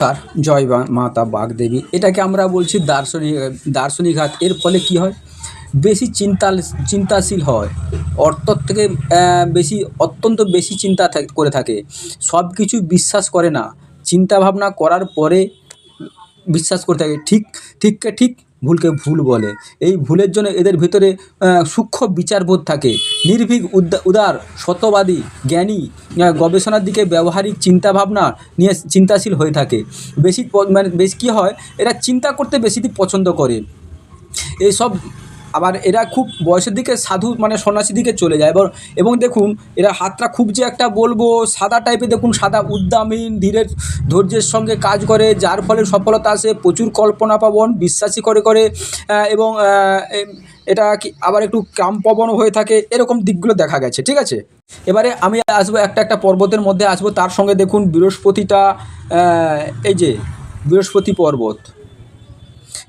তার জয় মাতা বাগদেবী। এটাকে আমরা বলছি দার্শনিক দার্শনিক হাত এর ফলে কি হয়? বেশি চিন্তা চিন্তাশীল হয়। অর্থর থেকে বেশি, অত্যন্ত বেশি চিন্তা করে থাকে। সব কিছু বিশ্বাস করে না। চিন্তা ভাবনা করার পরে বিশ্বাস করে থাকে। ঠিক ঠিককে ঠিক ভুলকে ভুল বলে। এই ভুলের জন্য এদের ভিতরে সূক্ষ্ম বিচারবোধ থাকে। নির্ভীক উদার শতবাদী জ্ঞানী গবেষণার দিকে ব্যবহারিক চিন্তাভাবনা নিয়ে চিন্তাশীল হয়ে থাকে। বেশি মানে বেশ কী হয়, এরা চিন্তা করতে বেশি পছন্দ করে। এইসব আবার এরা খুব বয়সের দিকে সাধু মানে সন্ন্যাসীর দিকে চলে যায়। এবার, এবং দেখুন, এরা হাতটা খুব যে একটা বলব, সাদা টাইপের দেখুন, সাদা উদ্দামীন ধীরের ধৈর্যের সঙ্গে কাজ করে, যার ফলে সফলতা আসে, প্রচুর কল্পনাপ্রবণ বিশ্বাসী করে করে এবং এটা কি, আবার একটু কামপ্রবণও হয়ে থাকে, এরকম দিকগুলো দেখা গেছে, ঠিক আছে? এবারে আমি আসব একটা একটা পর্বতের মধ্যে আসব, তার সঙ্গে দেখুন, বৃহস্পতিটা এই যে, বৃহস্পতি পর্বত।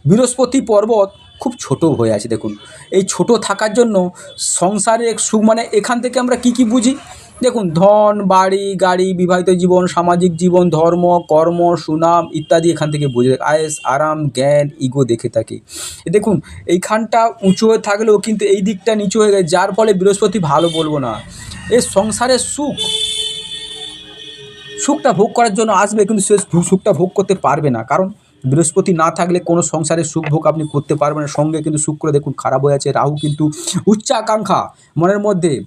বৃহস্পতি পর্বত খুব ছোট হয়ে আছে, দেখুন। এই ছোট থাকার জন্য সংসারে সুখ মানে এখান থেকে আমরা কি কি বুঝি? দেখুন, ধন, বাড়ি, গাড়ি, বিবাহিত জীবন, সামাজিক জীবন, ধর্ম, কর্ম, সুনাম ইত্যাদি এখান থেকে বুঝে আয়েস, আরাম, জ্ঞান ইগো দেখে থাকি। দেখুন, এইখানটা উঁচু হয়ে থাকলেও কিন্তু এই দিকটা নিচু হয়ে গেছে, যার ফলে বৃহস্পতি ভালো বলব না। এই সংসারের সুখ, সুখটা ভোগ করার জন্য আসবে, কিন্তু সে সুখটা ভোগ করতে পারবে না। কারণ বৃহস্পতি না থাকলে কোনো সংসারের সুখ ভোগ আপনি করতে পারবেন না। সঙ্গে কিন্তু শুক্র দেখুন খারাপ হয়ে আছে, রাহু কিন্তু উচ্চাকাঙ্ক্ষা, মনের মধ্যে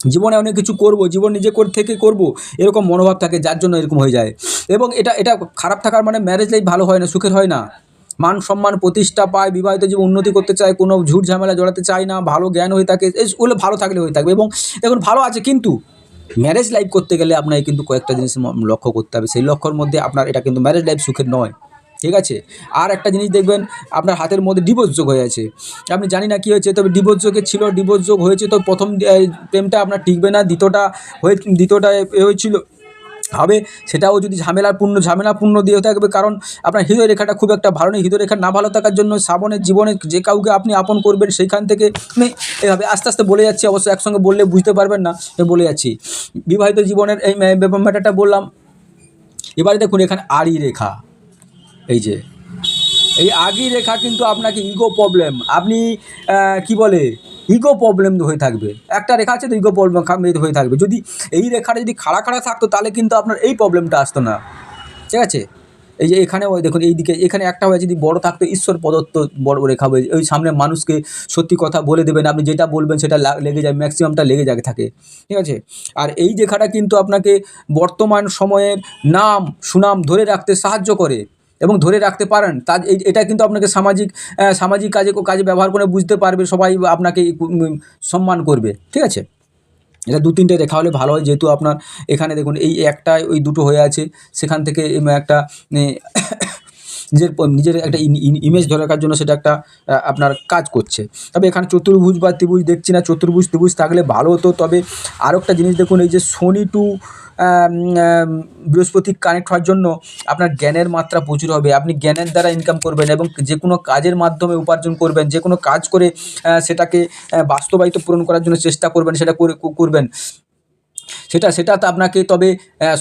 জীবনে অনেক কিছু করব, জীবন নিজে করে থেকে করব, এরকম মনোভাব থাকে, যার জন্য এরকম হয়ে যায়। এবং এটা এটা খারাপ থাকার মানে ম্যারেজ লাইফ ভালো হয় না, সুখের হয় না। মান সম্মান, প্রতিষ্ঠা পায়, বিবাহিত জীবন উন্নতি করতে চায়, কোনো ঝুট ঝামেলা জড়াতে চায় না, ভালো জ্ঞান হয়ে থাকে এইগুলো ভালো থাকলে হয়ে থাকবে। এবং দেখুন, ভালো আছে কিন্তু ম্যারেজ লাইফ করতে গেলে আপনাকে কিন্তু কয়েকটা জিনিস লক্ষ্য করতে হবে। সেই লক্ষ্যর মধ্যে আপনার, এটা কিন্তু ম্যারেজ লাইফ সুখের নয়। ঠিক আছে? আর একটা জিনিস দেখবেন, আপনার হাতের মধ্যে ডিভোর্স যোগ হয়ে আছে। আপনি জানি না কী হয়েছে, তবে ডিভোর্স যোগে ছিল ডিভোর্স যোগ হয়েছে, তো প্রথম প্রেমটা আপনার টিকবে না, দ্বিতীয়টা হয়ে দ্বিতীয়টা হয়েছিল। হবে, সেটাও যদি ঝামেলাপূর্ণ ঝামেলাপূর্ণ দিয়ে থাকবে, কারণ আপনার হৃদয় রেখাটা খুব একটা ভালো নেই। হৃদয় রেখা না ভালো থাকার জন্য শ্রাবণের জীবনে যে কাউকে আপনি আপন করবেন, সেইখান থেকে আমি এভাবে আস্তে আস্তে বলে যাচ্ছি, অবশ্য একসঙ্গে বললে বুঝতে পারবেন না বলে যাচ্ছি। বিবাহিত জীবনের এই ম্যাটারটা বললাম। এবারে দেখুন, এখানে আড়ি রেখা। এই যে। এই আগি রেখা কিন্তু আপনাকে ইগো প্রবলেম আপনি কি বলে? ইগো প্রবলেম হয়ে থাকবে। একটা রেখা আছে তো ইগো প্রবলেম হয়ে থাকবে। যদি এই রেখাটা যদি খাড়া খাড়া থাকতো, তাহলে কিন্তু আপনার এই প্রবলেমটা আসতো না। ঠিক আছে? এই যে এখানে ওই দেখুন, এইদিকে, এখানে একটা হয়ে যদি বড় থাকতো, ঈশ্বর প্রদত্ত বড় রেখা হয়ে, ওই সামনে মানুষকে সত্যি কথা বলে দেবেন, আপনি যেটা বলবেন সেটা লেগে যায় ম্যাক্সিমামটা লেগে যায় থাকে। ঠিক আছে? আর এই রেখাটা কিন্তু আপনাকে বর্তমান সময়ের নাম, সুনাম ধরে রাখতে সাহায্য করে। এবং ধরে রাখতে পারেন। তা এটা কিন্তু আপনাকে সামাজিক সামাজিক কাজে কাজে ব্যবহার করে বুঝতে পারবে, সবাই আপনাকে সম্মান করবে। ঠিক আছে? এটা দু তিনটে রেখা হলে ভালো হয়, যেহেতু আপনার এখানে দেখুন, এই একটা ওই দুটো হয়ে আছে। সেখান থেকে একটা নিজের নিজের একটা ইমেজ ধরে রাখার জন্য সেটা একটা আপনার কাজ করছে। তবে এখানে চতুর্ভুজ বা ত্রিভুজ দেখছি না, চতুর্ভুজ, ত্রিভুজ থাকলে ভালো হতো। তবে আরও একটা জিনিস দেখুন, এই যে শনি টু বৃহস্পতি কানেক্ট হওয়ার জন্য আপনার জ্ঞানের মাত্রা প্রচুর হবে। আপনি জ্ঞানের দ্বারা ইনকাম করবেন এবং যে কোনো কাজের মাধ্যমে উপার্জন করবেন, যে কোনো কাজ করে সেটাকে বাস্তবায়িত পূরণ করার জন্য চেষ্টা করবেন, সেটা করে করবেন। সেটা সেটা আপনাকে তবে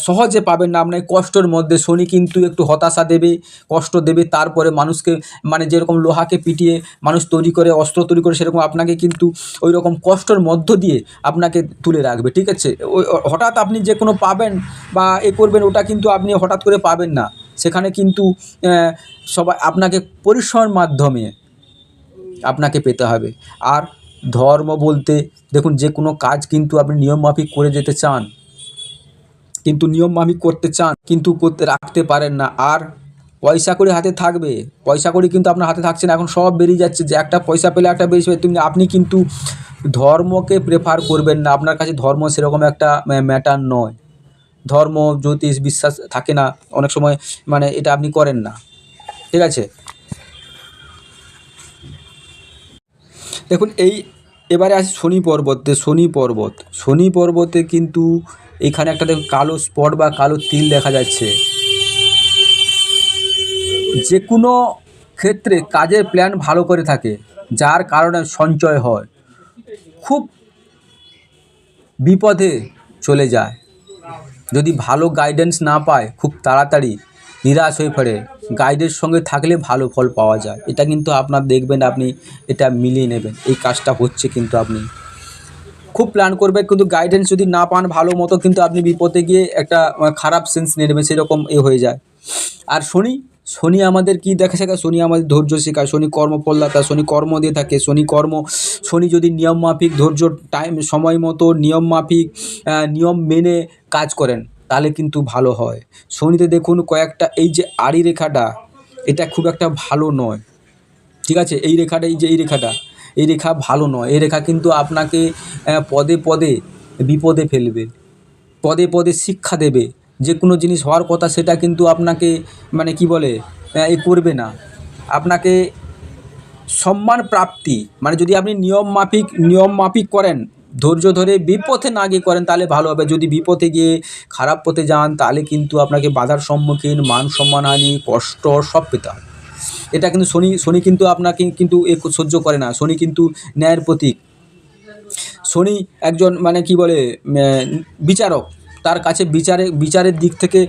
সহজে পাবেন না। আপনার কষ্টর মধ্যে শনি কিন্তু একটু হতাশা দেবে, কষ্ট দেবে, তারপরে মানুষকে মানে যেরকম লোহাকে পিটিয়ে মানুষ তৈরি করে, অস্ত্র তৈরি করে, সেরকম আপনাকে কিন্তু ওই রকম কষ্টর মধ্য দিয়ে আপনাকে তুলে রাখবে, ঠিক আছে? ওই হঠাৎ আপনি যে কোনো পাবেন বা এ করবেন, ওটা কিন্তু আপনি হঠাৎ করে পাবেন না। সেখানে কিন্তু সবাই, আপনাকে পরিশ্রমের মাধ্যমে আপনাকে পেতে হবে। আর ধর্ম বলতে, দেখুন, যে কোনো কাজ কিন্তু আপনি নিয়মমাফিক করে যেতে চান, কিন্তু নিয়মমাফিক করতে চান, কিন্তু করতে রাখতে পারেন না। আর পয়সা করে হাতে থাকবে, পয়সা করে কিন্তু আপনার হাতে থাকছে না, এখন সব বেরিয়ে যাচ্ছে, যে একটা পয়সা পেলে একটা বেরিয়ে যাবে। তুমি, আপনি কিন্তু ধর্মকে প্রেফার করবেন না, আপনার কাছে ধর্ম সেরকম একটা ম্যাটার নয়। ধর্ম, জ্যোতিষ, বিশ্বাস থাকে না, অনেক সময় মানে এটা আপনি করেন না। ঠিক আছে? দেখুন, এই এবারে আসি শনি পর্বতে, শনি পর্বত। শনি পর্বতে কিন্তু এখানে একটা দেখুন, কালো স্পট বা কালো তিল দেখা যাচ্ছে। যে কোনো ক্ষেত্রে কাজের প্ল্যান ভালো করে থাকে, যার কারণে সঞ্চয় হয়। খুব বিপদে চলে যায়। যদি ভালো গাইডেন্স না পায়, খুব তাড়াতাড়ি নিরাশ হয়ে পড়ে। গাইডের সঙ্গে থাকলে ভালো ফল পাওয়া যায়। এটা কিন্তু আপনার দেখবেন, আপনি এটা মিলিয়ে নেবেন। এই কাজটা হচ্ছে কিন্তু আপনি। খুব প্ল্যান করবে কিন্তু গাইডেন্স যদি না পান ভালো মতো, কিন্তু আপনি বিপদে গিয়ে একটা খারাপ সেন্স নেবেন, সেরকম এ হয়ে যায়। আর শনি শনি আমাদের কি দেখা শেখায়? শনি আমাদের ধৈর্য শেখায়। শনি কর্মফলদাতা, শনি কর্ম দিয়ে থাকে, শনি কর্ম, শনি যদি নিয়ম মাফিক, ধৈর্য টাইম সময় মতো নিয়ম মাফিক নিয়ম মেনে কাজ করেন। তাহলে কিন্তু ভালো হয়। শনিতে দেখুন কয়েকটা, এই যে আড়ি রেখাটা, এটা খুব একটা ভালো নয়। ঠিক আছে? এই রেখাটা, এই যে এই রেখাটা, এই রেখা ভালো নয়। এই রেখা কিন্তু আপনাকে পদে পদে বিপদে ফেলবে। পদে পদে শিক্ষা দেবে। যে কোনো জিনিস হওয়ার কথা সেটা কিন্তু আপনাকে মানে কি বলে এ করবে না। আপনাকে সম্মান প্রাপ্তি মানে যদি আপনি নিয়ম মাফিক নিয়ম মাফিক করেন ধৈর্য ধরে বিপথে না গিয়ে করেন, তাহলে ভালো হবে। যদি বিপথে গিয়ে খারাপ পথে যান, তাহলে কিন্তু আপনাকে বাধার সম্মুখীন, মান সম্মানহানি কষ্ট, সব পেতে এটা কিন্তু শনি শনি কিন্তু আপনাকে কিন্তু এ সহ্য করে না। শনি কিন্তু ন্যায়ের প্রতীক। শনি একজন মানে কি বলে বিচারক। তার কাছে বিচারে, বিচারের দিক থেকে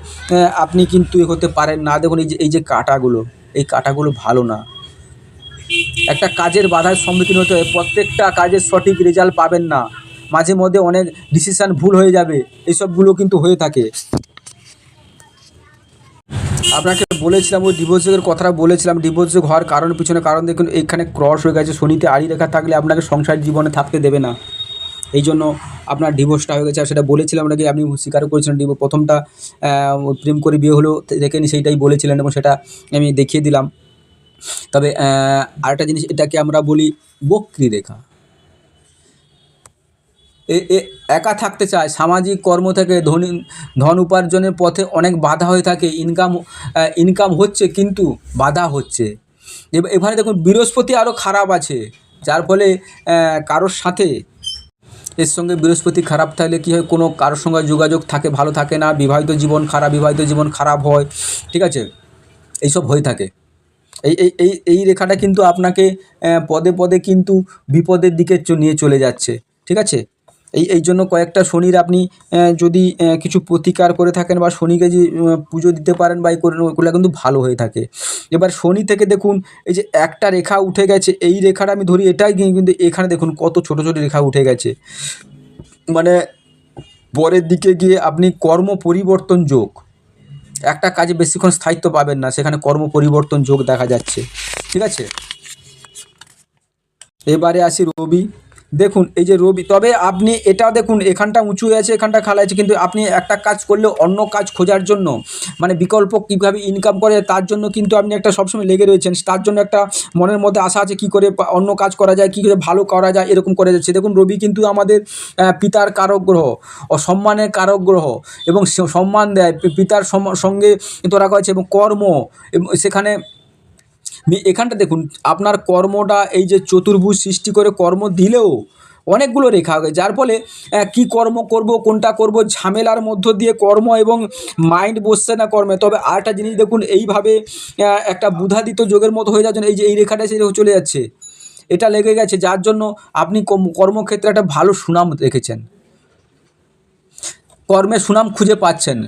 আপনি কিন্তু এ হতে পারেন না। দেখুন এই যে এই যে কাটাগুলো, এই কাটাগুলো ভালো না। একটা কাজের বাধার সম্মুখীন হতে হয় প্রত্যেকটা কাজের সঠিক রেজাল্ট পাবেন না। মাঝে মধ্যে অনেক ডিসিশান ভুল হয়ে যাবে। এইসবগুলো কিন্তু হয়ে থাকে। আপনাকে বলেছিলাম, ওই ডিভোর্সের কথাটা বলেছিলাম। ডিভোর্স হওয়ার কারণ পিছনে কারণ দেখুন, এইখানে ক্রস হয়ে গেছে। শনিতে আড়ি রেখা থাকলে আপনাকে সংসার জীবনে থাকতে দেবে না। এই জন্য আপনার ডিভোর্সটা হয়ে গেছে। আর সেটা বলেছিলাম নাকি আপনি স্বীকার করেছিলেন ডিভোর্স প্রথমটা প্রেম করে বিয়ে হলো দেখেনি সেইটাই বলেছিলেন এবং সেটা আমি দেখিয়ে দিলাম। তবে আরেকটা জিনিস, এটাকে আমরা বলি বক্রি রেখা একা থাকতে চায়, সামাজিক কর্ম থেকে ধনী, ধন উপার্জনের পথে অনেক বাধা হয়ে থাকে ইনকাম ইনকাম হচ্ছে কিন্তু বাধা হচ্ছে। এব- এখানে দেখুন, বৃহস্পতি আরও খারাপ আছে, যার ফলে কারোর সাথে এর সঙ্গে বৃহস্পতি খারাপ থাকলে কী হয়, কোনো কারোর সঙ্গে যোগাযোগ থাকে, ভালো থাকে না, বিবাহিত জীবন খারাপ, বিবাহিত জীবন খারাপ হয়, ঠিক আছে? এইসব হয়ে থাকে। এই এই এই এই রেখাটা কিন্তু আপনাকে পদে পদে কিন্তু বিপদের দিকে নিয়ে চলে যাচ্ছে ঠিক আছে? এই এই জন্য কয়েকটা শনির আপনি যদি কিছু প্রতিকার করে থাকেন বা শনিকে আহ, পুজো দিতে পারেন বা এই করে ওগুলো কিন্তু ভালো হয়ে থাকে। এবার শনি থেকে দেখুন এই যে একটা রেখা উঠে গেছে এই রেখাটা আমি ধরি এটাই কিন্তু এখানে দেখুন কত ছোট ছোট রেখা উঠে গেছে। মানে পরের দিকে গিয়ে আপনি কর্ম পরিবর্তন যোগ একটা কাজে বেশিক্ষণ স্থায়িত্ব পাবেন না, সেখানে কর্ম পরিবর্তন যোগ দেখা যাচ্ছে। ঠিক আছে? এবারে আসি রবি। দেখুন, এই যে রবি, তবে আপনি এটা দেখুন, এখানটা উঁচু হয়ে আছে, এখানটা খালা আছে, কিন্তু আপনি একটা কাজ করলে অন্য কাজ খোঁজার জন্য মানে বিকল্প কীভাবে ইনকাম করে, তার জন্য কিন্তু আপনি একটা সবসময় লেগে রয়েছেন, তার জন্য একটা মনের মধ্যে আশা আছে কী করে অন্য কাজ করা যায়, কী করে ভালো করা যায়, এরকম করে যাচ্ছে। দেখুন, রবি কিন্তু আমাদের পিতার কারক গ্রহ, ও সম্মানের কারক গ্রহ, এবং সম্মান দেয় পিতার সঙ্গে তোরা করেছে এবং কর্ম সেখানে এখানটা দেখুন, আপনার কর্মটা এই যে চতুর্ভুজ সৃষ্টি করে কর্ম দিলেও অনেকগুলো রেখা যার ফলে কি কর্ম করব, কোনটা করব, ঝামেলার মধ্য দিয়ে কর্ম এবং মাইন্ড বসছে না কর্মে। তবে আরেকটা জিনিস দেখুন, এইভাবে একটা বুধাদিত যোগের মতো হয়ে যাচ্ছেন এই যে, এই রেখাটা সে চলে যাচ্ছে। এটা লেগে গেছে, যার জন্য আপনি কর্মক্ষেত্রে একটা ভালো সুনাম রেখেছেন। কর্মে সুনাম খুঁজে পাচ্ছেন।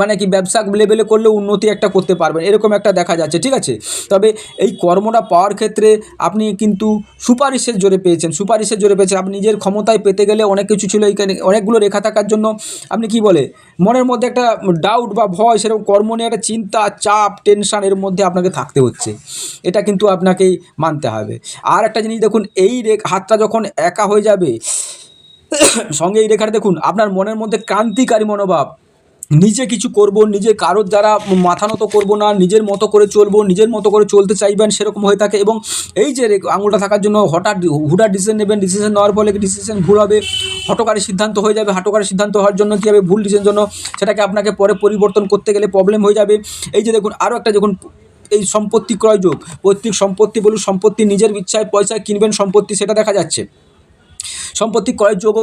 মানে কি, ব্যবসা লেভেলে করলে উন্নতি একটা করতে পারবেন, এরকম একটা দেখা যাচ্ছে, ঠিক আছে? তবে এই কর্মটা পাওয়ার ক্ষেত্রে আপনি কিন্তু সুপারিশের জোরে পেয়েছেন, সুপারিশের জোরে পেয়েছেন। আপনি নিজের ক্ষমতায় পেতে গেলে অনেক কিছু ছিল এইখানে, অনেকগুলো রেখা থাকার জন্য আপনি কি বলে, মনের মধ্যে একটা ডাউট বা ভয়, সেরকম কর্ম নিয়ে একটা চিন্তা, চাপ টেনশান এর মধ্যে আপনাকে থাকতে হচ্ছে। এটা কিন্তু আপনাকেই মানতে হবে। আর একটা জিনিস দেখুন, এই রেখ হাতটা যখন একা হয়ে যাবে সঙ্গে এই রেখাটা দেখুন, আপনার মনের মধ্যে ক্রান্তিকারী মনোভাব। নিজে কিছু করব, নিজে কারোর দ্বারা মাথা নত করব না, নিজের মতো করে চলবো, নিজের মতো করে চলতে চাইবেন সেরকম হয়ে থাকে এবং এই যে আঙুলটা থাকার জন্য হঠাৎ হুঠাৎ ডিসিশন নেবেন ডিসিশন নেওয়ার ফলে ডিসিশন ভুল হবে, হটকারী সিদ্ধান্ত হয়ে যাবে, হটকারী সিদ্ধান্ত হওয়ার জন্য কী হবে, ভুল ডিসিশন জন্য সেটাকে আপনাকে পরে পরিবর্তন করতে গেলে প্রবলেম হয়ে যাবে। এই যে দেখুন আরও একটা যখন এই সম্পত্তি ক্রয়যোগ পৈতৃক সম্পত্তি বলুন, সম্পত্তি নিজের ইচ্ছায় পয়সায় কিনবেন, সম্পত্তি সেটা দেখা যাচ্ছে। সম্পত্তি ক্রয়ের যোগ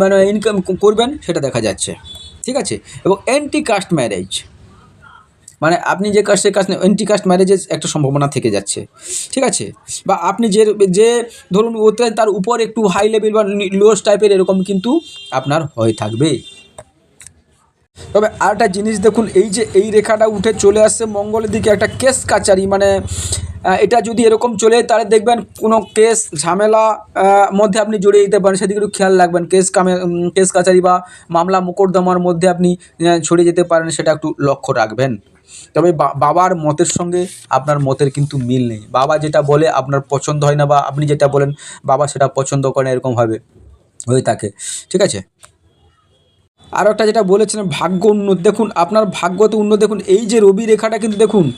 মানে ইনকাম করবেন, সেটা দেখা যাচ্ছে। ঠিক আছে? এবং অ্যান্টি কাস্ট ম্যারেজ মানে আপনি যে কাস্টের কাস্ট অ্যান্টি কাস্ট ম্যারেজের একটা সম্ভাবনা থেকে যাচ্ছে। ঠিক আছে? বা আপনি যে যে ধরুন ওতে তার উপর একটু হাই লেভেল বা লোয়েস্ট টাইপের এরকম কিন্তু আপনার হয়ে থাকবে। তবে আরেকটা জিনিস দেখুন, এই যে এই রেখাটা উঠে চলে আসছে মঙ্গলের দিকে, একটা কেস কাচারি মানে এটা যদি এরকম চলে তাহলে দেখবেন কোনো কেস, ঝামেলা মধ্যে আপনি জড়িয়ে যেতে পারেন। সেদিকে একটু খেয়াল রাখবেন। কেস কামে কেস কাচারি বা মামলা মোকদ্দমার মধ্যে আপনি ছড়িয়ে যেতে পারেন, সেটা একটু লক্ষ্য রাখবেন। তবে বাবার মতের সঙ্গে আপনার মতের কিন্তু মিল নেই। বাবা যেটা বলে আপনার পছন্দ হয় না বা আপনি যেটা বলেন, বাবা সেটা পছন্দ করেন এরকমভাবে হয়ে থাকে। ঠিক আছে? আরও একটা যেটা বলেছেন ভাগ্য উন্নত। দেখুন, আপনার ভাগ্যতে উন্নত। দেখুন, এই যে রবি রেখাটা কিন্তু দেখুন,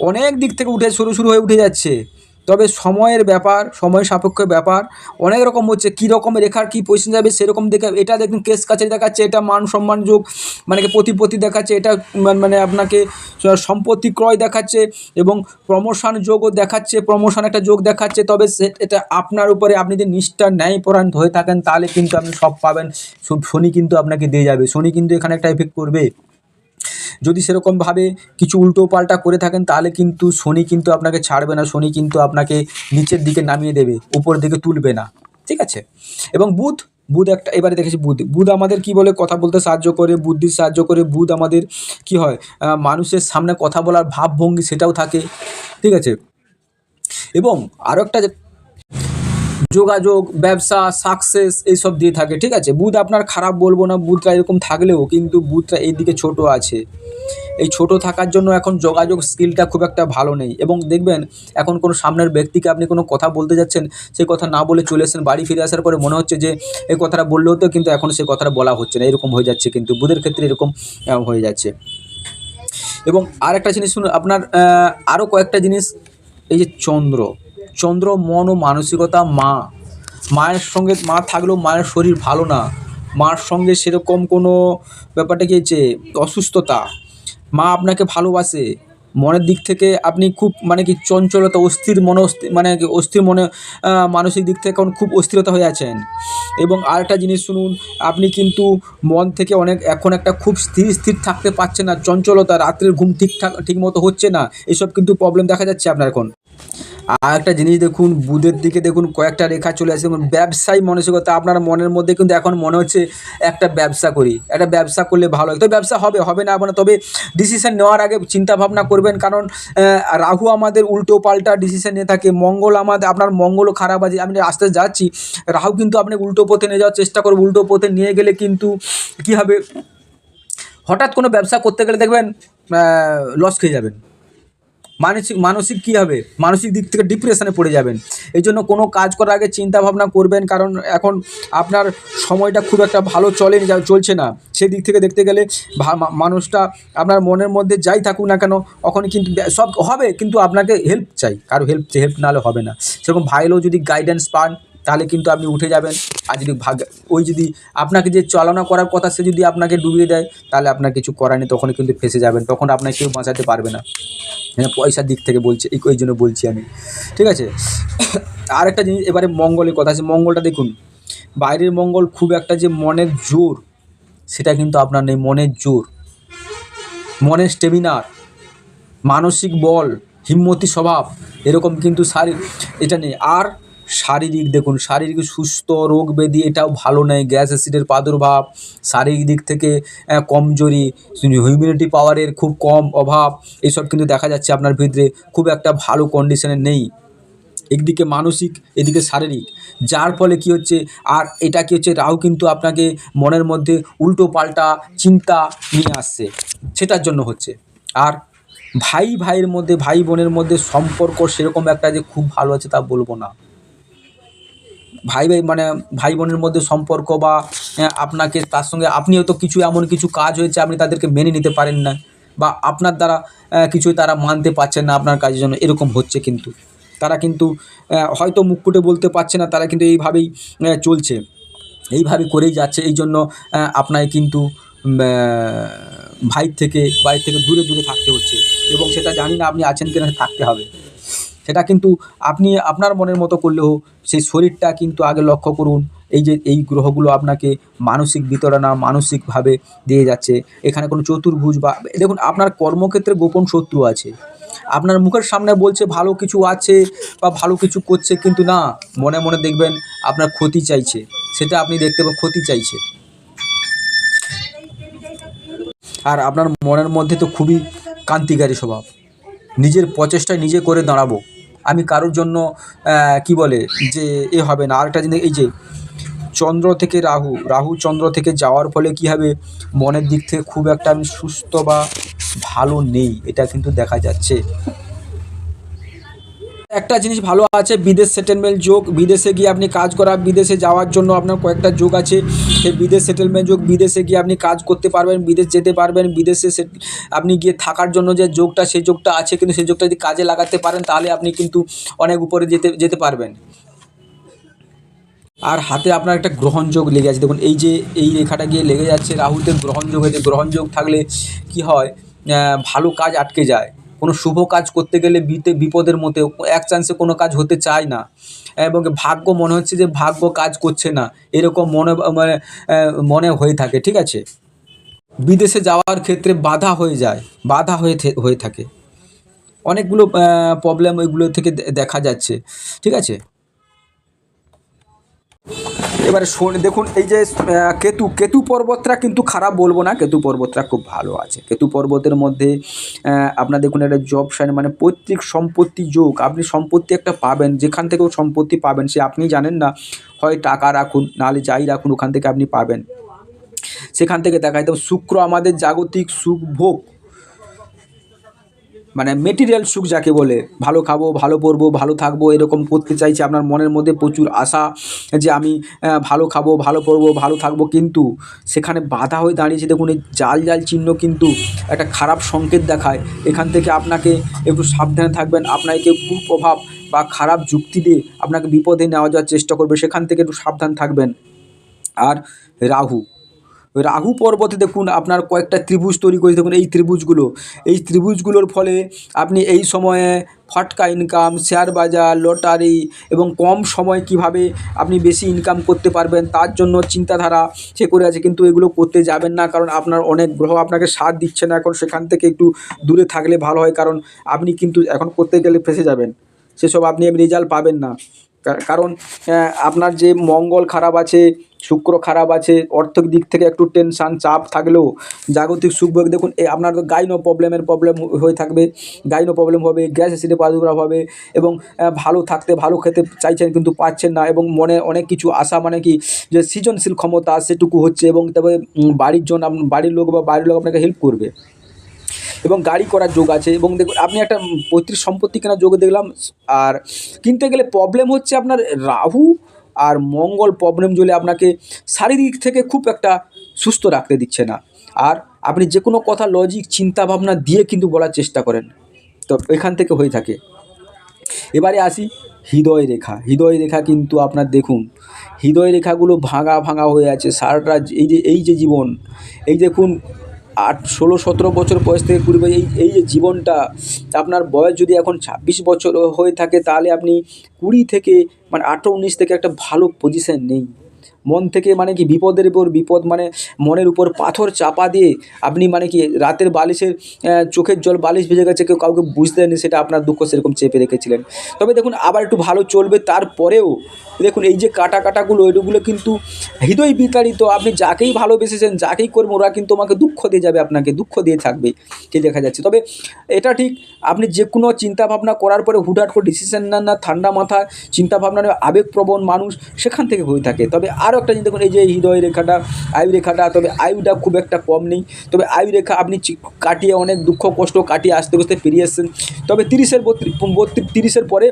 অনেক দিক থেকে উঠে শুরু শুরু হয়ে উঠে যাচ্ছে। তবে সময়ের ব্যাপার, সময় সাপেক্ষ ব্যাপার, অনেক রকম হচ্ছে, কী রকম রেখার কী পজিশন যাবে সেরকম দেখে, এটা দেখুন কেস কাছারি দেখাচ্ছে, এটা মান সম্মান যোগ মানে প্রতিপত্তি দেখাচ্ছে, এটা মানে আপনাকে সম্পত্তি ক্রয় দেখাচ্ছে এবং প্রমোশন যোগও দেখাচ্ছে প্রমোশন একটা যোগ দেখাচ্ছে, তবে এটা আপনার উপরে আপনি যদি নিষ্ঠা ন্যায়পরায়ণ হয়ে থাকেন, তাহলে কিন্তু আপনি সব পাবেন। শনি কিন্তু আপনাকে দিয়ে যাবে। শনি কিন্তু এখানে একটা এফেক্ট করবে। যদি সেরকমভাবে কিছু উল্টো পাল্টা করে থাকেন, তাহলে কিন্তু শনি কিন্তু আপনাকে ছাড়বে না, শনি কিন্তু আপনাকে নিচের দিকে নামিয়ে দেবে উপরের দিকে তুলবে না, ঠিক আছে? এবং বুধ বুধ একটা, এবারে দেখেছি বুধ বুধ আমাদের কি বলে কথা বলতে সাহায্য করে বুদ্ধি সাহায্য করে, বুধ আমাদের কি হয় মানুষের সামনে কথা বলার ভাবভঙ্গি সেটাও থাকে, ঠিক আছে? এবং আরও একটা যোগাযোগ, ব্যবসা সাকসেস এইসব দিয়ে থাকে, ঠিক আছে? বুধ আপনার খারাপ বলব না বুধটা এরকম থাকলেও, কিন্তু বুধটা এই দিকে ছোট আছে। এই ছোট থাকার জন্য এখন যোগাযোগ স্কিলটা খুব একটা ভালো নেই। এবং দেখবেন, এখন কোনো সামনের ব্যক্তিকে আপনি কোনো কথা বলতে যাচ্ছেন, সেই কথা না বলে চলে এসেছেন, বাড়ি ফিরে আসার পরে মনে হচ্ছে যে, এই কথাটা বললেও তো কিন্তু এখন সেই কথাটা বলা হচ্ছে না। এরকম হয়ে যাচ্ছে কিন্তু। বুধের ক্ষেত্রে এরকম হয়ে যাচ্ছে। এবং আর একটা জিনিস শুনুন, আপনার আরও কয়েকটা জিনিস, এই যে চন্দ্র। চন্দ্র, মন ও মানসিকতা মা। মায়ের সঙ্গে মা থাকলেও মায়ের শরীর ভালো না। মার সঙ্গে সেরকম কোনো ব্যাপারটা হচ্ছে? অসুস্থতা। মা আপনাকে ভালোবাসে। মনের দিক থেকে আপনি খুব মানে কি চঞ্চলতা, অস্থির মন মানে অস্থির মনে মানসিক দিক থেকে এখন খুব অস্থিরতা হয়ে আছেন। এবং আরেকটা জিনিস শুনুন, আপনি কিন্তু মন থেকে অনেক, এখন একটা খুব স্থির স্থির থাকতে পারছেন না। চঞ্চলতা, রাত্রের ঘুম ঠিকঠাক ঠিক মতো হচ্ছে না। এসব কিন্তু প্রবলেম দেখা যাচ্ছে আপনার এখন। আর একটা জিনিস দেখুন, বুধের দিকে দেখুন, কয়েকটা রেখা চলে আসে। যেমন ব্যবসায়ী মানসিকতা, আপনার মনের মধ্যে কিন্তু এখন মনে হচ্ছে একটা ব্যবসা করি। একটা ব্যবসা করলে ভালো হয়। তো ব্যবসা হবে হবে না না, তবে ডিসিশন নেওয়ার আগে চিন্তা ভাবনা করবেন। কারণ রাহু আমাদের উল্টো পাল্টা ডিসিশন নিয়ে থাকে, মঙ্গল আমাদের, আপনার মঙ্গলও খারাপ আছে। আমি আস্তে যাচ্ছি, রাহু কিন্তু আপনি উল্টো পথে নিয়ে যাওয়ার চেষ্টা করবে। উল্টো পথে নিয়ে গেলে কিন্তু কী হবে? হঠাৎ কোনো ব্যবসা করতে গেলে দেখবেন লস খেয়ে যাবেন। মানসিক মানসিক কী হবে? মানসিক দিক থেকে ডিপ্রেশনে পড়ে যাবেন। এই জন্য কোনো কাজ করার আগে চিন্তা ভাবনা করবেন, কারণ এখন আপনার সময়টা খুব একটা ভালো চলেনি চলছে না। সেই দিক থেকে দেখতে গেলে মানুষটা আপনার মনের মধ্যে যাই থাকুক না কেন ওখানে কিন্তু সব হবে, কিন্তু আপনাকে হেল্প চাই। কারও হেল্প হেল্প নাহলে হবে না। সেরকম ভাইলেও যদি গাইডেন্স পান তাহলে কিন্তু আপনি উঠে যাবেন। আর যদি ভাগ ওই যদি আপনাকে যে চালনা করার কথা সে যদি আপনাকে ডুবিয়ে দেয়, তাহলে আপনার কিছু করার নেই তখন কিন্তু ফেসে যাবেন। তখন আপনাকে কেউ বাঁচাতে পারবে না। হ্যাঁ পয়সার দিক থেকে বলছি, এই জন্য বলছি আমি। ঠিক আছে? আর একটা জিনিস, এবারে মঙ্গলের কথা আছে। মঙ্গলটা দেখুন, বাইরের মঙ্গল খুব একটা যে মনের জোর, সেটা কিন্তু আপনার নেই। মনের জোর, মনের স্টেমিনার মানসিক বল, হিম্মতি স্বভাব, এরকম কিন্তু শারীর এটা নেই। আর শারীরিক, দেখুন, শারীরিক সুস্থ, রোগ ব্যাধি, এটাও ভালো নেই গ্যাস অ্যাসিডের প্রাদুর্ভাব, শারীরিক দিক থেকে কমজোরি হিউম্যানিটি পাওয়ারের খুব কম অভাব এইসব কিন্তু দেখা যাচ্ছে আপনার ভিতরে। খুব একটা ভালো কন্ডিশনে নেই। একদিকে মানসিক, এদিকে শারীরিক। যার ফলে কি হচ্ছে, আর এটা কি হচ্ছে রাহু কিন্তু আপনাকে মনের মধ্যে উল্টো পাল্টা চিন্তা নিয়ে আসছে। সেটার জন্য হচ্ছে। আর ভাই ভাইয়ের মধ্যে ভাই বোনের মধ্যে সম্পর্ক সেরকম একটা যে খুব ভালো আছে তা বলব না। ভাই ভাই মানে ভাই বোনের মধ্যে সম্পর্ক বা আপনাকে তার সঙ্গে আপনি হয়তো কিছু এমন কিছু কাজ হয়েছে, আপনি তাদেরকে মেনে নিতে পারেন না বা আপনার দ্বারা কিছুই তারা মানতে পারছেন না আপনার কাজের জন্য, এরকম হচ্ছে কিন্তু। তারা কিন্তু হয়তো মুখ ফুটে বলতে পারছে না, তারা কিন্তু এইভাবেই চলছে। এইভাবে করেই যাচ্ছে, এই জন্য আপনাকে কিন্তু ভাইয়ের থেকে বাইর থেকে দূরে দূরে থাকতে হচ্ছে। এবং সেটা জানি না আপনি আছেন কিনা, থাকতে হবে। সেটা কিন্তু আপনি আপনার মনের মতো করলেও সেই শরীরটা কিন্তু আগে লক্ষ্য করুন। এই যে এই গ্রহগুলো আপনাকে মানসিক বিতরণা মানসিকভাবে দিয়ে যাচ্ছে। এখানে কোনো চতুর্ভুজ বা দেখুন, আপনার কর্মক্ষেত্রে গোপন শত্রু আছে। আপনার মুখের সামনে বলছে, ভালো কিছু আছে বা ভালো কিছু করছে। কিন্তু না, মনে মনে দেখবেন আপনার ক্ষতি চাইছে। সেটা আপনি দেখতে পাবেন ক্ষতি চাইছে। আর আপনার মনের মধ্যে তো খুবই কান্তিকারী স্বভাব। নিজের প্রচেষ্টায় নিজে করে দাঁড়াবো। আমি কারোর জন্য কি বলে, যে এ হবে না। আরেকটা জিনিস, এই যে চন্দ্র থেকে রাহু রাহু চন্দ্র থেকে যাওয়ার ফলে কি হবে? মনের দিক থেকে খুব একটা আমি সুস্থ বা ভালো নেই, এটা কিন্তু দেখা যাচ্ছে। একটা জিনিস ভালো আছে, বিদেশ সেটেলমেন্ট যোগ, বিদেশে গিয়ে আপনি কাজ করা, বিদেশে যাওয়ার জন্য আপনার কয়েকটা যোগ আছে। সেই বিদেশ সেটেলমেন্ট যোগ, বিদেশে গিয়ে আপনি কাজ করতে পারবেন, বিদেশ যেতে পারবেন, বিদেশে আপনি গিয়ে থাকার জন্য যে যোগটা, সেই যোগটা আছে কিন্তু সেই যোগটা যদি কাজে লাগাতে পারেন, তাহলে আপনি কিন্তু অনেক উপরে যেতে যেতে পারবেন। আর হাতে আপনার একটা গ্রহণযোগ লেগে আছে। দেখুন, এই যে, এই রেখাটা গিয়ে লেগে যাচ্ছে রাহুতে গ্রহণযোগ হয়েছে। গ্রহণযোগ থাকলে কি হয়? ভালো কাজ আটকে যায়। কোনো শুভ কাজ করতে গেলে বিতে, বিপদের মধ্যে এক চান্সে কোনো কাজ হতে চায় না। এবং ভাগ্য মনে হচ্ছে যে ভাগ্য কাজ করছে না। এরকম মনে মানে মনে হয়ে থাকে, ঠিক আছে? বিদেশে যাওয়ার ক্ষেত্রে বাধা হয়ে যায়, বাধা হয়ে হয়ে থাকে। অনেকগুলো প্রবলেম ওইগুলো থেকে দেখা যাচ্ছে, ঠিক আছে? এবারে শোন, দেখুন, এই যে কেতু কেতু পর্বতটা কিন্তু খারাপ বলব না, কেতু পর্বতটা খুব ভালো আছে। কেতু পর্বতের মধ্যে আপনার দেখুন, একটা জব সাইন মানে পৈতৃক সম্পত্তি যোগ, আপনি সম্পত্তি একটা পাবেন, যেখান থেকেও সম্পত্তি পাবেন, সে আপনি জানেন না, হয় টাকা রাখুন, নাহলে যাই রাখুন, ওখান থেকে আপনি পাবেন। সেখান থেকে দেখা যেত শুক্র আমাদের জাগতিক সুখ ভোগ মানে মেটেরিয়াল সুখ যাকে বলে, ভালো খাব, ভালো পরবো, ভালো থাকব, এরকম করতে চাইছে, আপনার মনের মধ্যে প্রচুর আশা যে আমি ভালো খাব, ভালো পরবো, ভালো থাকব, কিন্তু সেখানে বাধা হয়ে দাঁড়িয়েছে, দেখুন, এই জাল জাল চিহ্ন কিন্তু একটা খারাপ সংকেত দেখায়। এখান থেকে আপনাকে একটু সাবধানে থাকবেন, আপনাকে কেউ কুপ্রভাব বা খারাপ যুক্তি দিয়ে আপনাকে বিপদে নেওয়া যাওয়ার চেষ্টা করবে, সেখান থেকে একটু সাবধান থাকবেন। আর রাহু রাহু পর্বতে দেখুন আপনার কয়েকটা ত্রিভুজ তৈরি করেছে। দেখুন এই ত্রিভুজগুলো। এই ত্রিভুজগুলোর ফলে আপনি এই সময়ে ফটকা ইনকাম শেয়ার বাজার লটারি এবং কম সময় কীভাবে আপনি বেশি ইনকাম করতে পারবেন তার জন্য চিন্তাধারা সে করে আছে। কিন্তু এগুলো করতে যাবেন না কারণ আপনার অনেক গ্রহ আপনাকে সাথ দিচ্ছে না। এখন সেখান থেকে একটু দূরে থাকলে ভালো হয়। কারণ আপনি কিন্তু এখন করতে গেলে ফেসে যাবেন। সেসব আপনি রেজাল্ট পাবেন না। কারণ আপনার যে মঙ্গল খারাপ আছে, শুক্র খারাপ আছে, অর্থিক দিক থেকে একটু টেনশান চাপ থাকলেও জাগতিক সুখভোগ দেখুন আপনার তো গাইনো প্রবলেমের প্রবলেম হয়ে থাকবে গাইনো প্রবলেম হবে, গ্যাস অ্যাসিডে প্রাদুর্ভাব হবে এবং ভালো থাকতে, ভালো খেতে চাইছেন কিন্তু পাচ্ছেন না এবং মনে অনেক কিছু আশা মানে কি যে সৃজনশীল ক্ষমতা সেটুকু হচ্ছে এবং তবে বাড়ির জন্য বাড়ির লোক বা বাড়ির লোক আপনাকে হেল্প করবে। এবং গাড়ি করার যোগ আছে এবং দেখুন, আপনি একটা পৈতৃক সম্পত্তি কেনার যোগ দেখলাম, আর কিনতে গেলে প্রবলেম হচ্ছে আপনার রাহু আর মঙ্গল প্রবলেম জলে আপনাকে শারীরিক থেকে খুব একটা সুস্থ রাখতে দিচ্ছে না। আর আপনি যে কোনো কথা লজিক চিন্তা ভাবনা দিয়ে কিন্তু বলার চেষ্টা করেন। তো এখান থেকে হয়ে থাকে। এবারে আসি হৃদয় রেখা। হৃদয় রেখা কিন্তু আপনার দেখুন, হৃদয় রেখাগুলো ভাঙা ভাঙা হয়ে আছে। সারাটা এই যে এই যে জীবন, এই দেখুন আট, ষোলো, সতেরো বছর বয়স থেকে কুড়ি বছর, এই এই যে জীবনটা, আপনার বয়স যদি এখন ছাব্বিশ বছর হয়ে থাকে, তাহলে আপনি কুড়ি থেকে মানে আঠেরো, উনিশ থেকে একটা ভালো পজিশান নেই। মন থেকে মানে কি বিপদের উপর বিপদ মানে মনের উপর পাথর চাপা দিয়ে আপনি মানে কি রাতের বালিশের চোখের জল বালিশ ভেজে গেছে কেউ কাউকে বুঝতে দেয়নি সেটা আপনার দুঃখ সেরকম চেপে রেখেছিলেন। তবে দেখুন আবার একটু ভালো চলবে তারপরেও দেখুন এই যে কাটা কাটাগুলো এগুলো কিন্তু হৃদয় বিতাড়িত আপনি যাকেই ভালোবেসেছেন যাকেই করবেন ওরা কিন্তু আমাকে দুঃখ দিয়ে যাবে আপনাকে দুঃখ দিয়ে থাকবে ঠিক দেখা যাচ্ছে। তবে এটা ঠিক আপনি যে কোনো চিন্তা ভাবনা করার পরে হুটহাট করে ডিসিশন নেন না ঠান্ডা মাথা চিন্তা ভাবনা নেই, আবেগপ্রবণ মানুষ সেখান থেকে হয়ে থাকে। তবে আরও একটা জিনিস দেখুন, এই যে হৃদয় রেখাটা, আয়ু রেখাটা, তবে আয়ুটা খুব একটা কম নেই। তবে আয়ু রেখা আপনি কাটিয়ে অনেক দুঃখ, কষ্ট কাটিয়ে আস্তে আস্তে পেরিয়ে এসছেন। তবে তিরিশের বত্রিশ তিরিশের পরে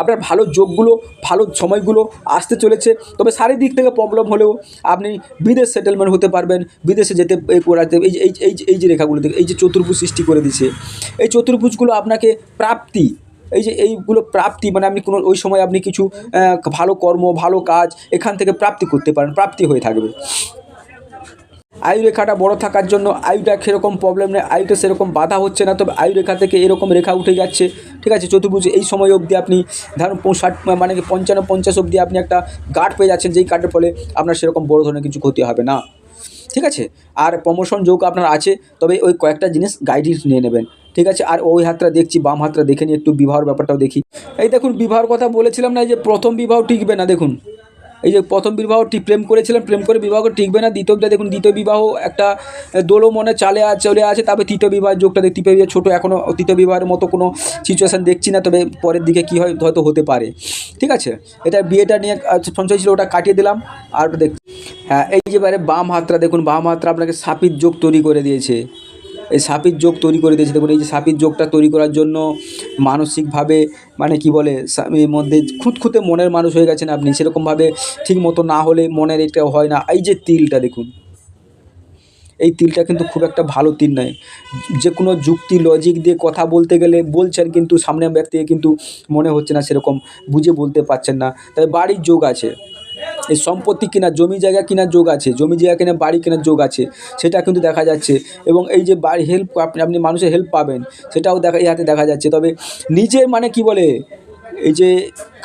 আপনার ভালো যোগগুলো, ভালো সময়গুলো আসতে চলেছে। তবে শারীরিক থেকে প্রবলেম হলেও আপনি বিদেশ সেটেলমেন্ট হতে পারবেন, বিদেশে যেতে করাতে এই যে, এই এই যে রেখাগুলো এই যে চতুর্ভুজ সৃষ্টি করে দিছে এই চতুর্ভুজগুলো আপনাকে প্রাপ্তি এই যে এইগুলো প্রাপ্তি মানে আপনি কোনো, ওই সময় আপনি কিছু ভালো কর্ম, ভালো কাজ, এখান থেকে প্রাপ্তি করতে পারেন, প্রাপ্তি হয়ে থাকবে। আয়ু রেখাটা বড় থাকার জন্য আয়ুটা সেরকম প্রবলেম নেই আয়ুটা সেরকম বাধা হচ্ছে না, তবে আয়ু রেখা থেকে এরকম রেখা উঠে যাচ্ছে। ঠিক আছে, চতুর্ভুজ, এই সময় অবধি আপনি ধরুন ষাট মানে কি পঞ্চান্ন, পঞ্চাশ অবধি আপনি একটা গার্ড পেয়ে যাচ্ছেন, যেই গার্ডের ফলে আপনার সেরকম বড় ধরনের কিছু ক্ষতি হবে না। ঠিক আছে? আর প্রমোশন যোগ আপনার আছে, তবে ওই কয়েকটা জিনিস গাইডেন্স নিয়ে নেবেন। ঠিক আছে? আর ওই হাতটা দেখছি, বাম হাতটা দেখে নিই একটু বিবাহর ব্যাপারটাও দেখি। এই দেখুন, বিবাহর কথা বলেছিলাম না, এই যে প্রথম বিবাহ টিকবে না, দেখুন। এই যে প্রথম বিবাহ ঠিক প্রেম করেছিলেন প্রেম করে বিবাহ করে টিকবে না, দ্বিতীয়টা দেখুন, দ্বিতীয় বিবাহ একটা দোলো মনে চালে চলে আছে, তবে তৃতীয় বিবাহের যোগটা দেখ- তৃতীয় বিবাহ ছোটো এখনও তৃতীয় বিবাহের মতো কোনো সিচুয়েশান দেখছি না, তবে পরের দিকে কী হয়, হয়তো হতে পারে। ঠিক আছে? এটা বিয়েটা নিয়ে সঞ্চয় ছিল, ওটা কাটিয়ে দিলাম, আর দেখ হ্যাঁ এই যে বাম হাতটা দেখুন, বাম হাতটা আপনাকে সাপির যোগ তৈরি করে দিয়েছে। এই সাপির যোগ তৈরি করে দিয়েছে। দেখুন, এই যে সাপির যোগটা তৈরি করার জন্য মানসিকভাবে মানে কি বলে এর মধ্যে খুঁতখুঁতে মনের মানুষ হয়ে গেছেন আপনি। সেরকমভাবে ঠিক মতো না হলে মনের এটা হয় না। এই যে তিলটা দেখুন, এই তিলটা কিন্তু খুব একটা ভালো তিল নয়। যে কোনো যুক্তি লজিক দিয়ে কথা বলতে গেলে বলছেন কিন্তু সামনের ব্যক্তিকে কিন্তু মনে হচ্ছে না সেরকম, বুঝে বলতে পারছেন না। তাই বাড়ির যোগ আছে। এই সম্পত্তি কেনার, জমি জায়গা কেনার যোগ আছে, জমি জায়গা কেনার, বাড়ি কেনার যোগ আছে, সেটা কিন্তু দেখা যাচ্ছে। এবং এই যে বাড়ি হেল্প আপনি আপনি মানুষের হেল্প পাবেন, সেটাও দেখা, এই হাতে দেখা যাচ্ছে। তবে নিজের মানে কি বলে? এই যে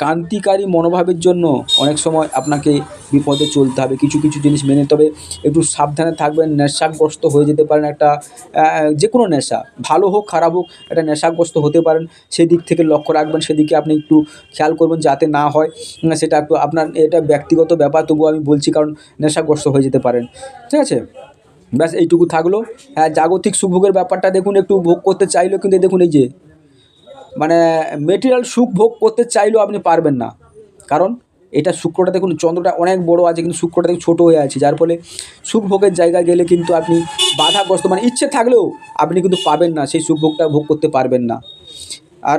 ক্রান্তিকারী মনোভাবের জন্য অনেক সময় আপনাকে বিপদে চলতে হবে, কিছু কিছু জিনিস মেনে তবে একটু সাবধানে থাকবেন, নেশাগ্রস্ত হয়ে যেতে পারেন একটা যে কোনো নেশা, ভালো হোক, খারাপ হোক, একটা নেশাগ্রস্ত হতে পারেন। সেদিক থেকে লক্ষ্য রাখবেন, সেদিকে আপনি একটু খেয়াল করবেন যাতে না হয়। সেটা একটু আপনার, এটা ব্যক্তিগত ব্যাপার, তবুও আমি বলছি কারণ নেশাগ্রস্ত হয়ে যেতে পারেন। ঠিক আছে? ব্যাস, এইটুকু থাকল। হ্যাঁ জাগতিক সুভোগের ব্যাপারটা দেখুন, একটু ভোগ করতে চাইলেও কিন্তু দেখুন এই যে মানে মেটেরিয়াল সুখ ভোগ করতে চাইলেও আপনি পারবেন না। কারণ, এটা শুক্রটা দেখুন, চন্দ্রটা অনেক বড় আছে, কিন্তু শুক্রটা দেখুন ছোটো হয়ে আছে। যার ফলে সুখ ভোগের জায়গায় গেলে কিন্তু আপনি বাধাগ্রস্ত মানে ইচ্ছে থাকলেও আপনি কিন্তু পাবেন না, সেই সুখ ভোগটা ভোগ করতে পারবেন না। আর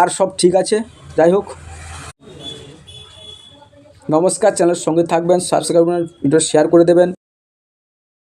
আর সব ঠিক আছে? যাই হোক। নমস্কার, চ্যানেলের সঙ্গে থাকবেন সাবস্ক্রাইব ভিডিও শেয়ার করে দেবেন।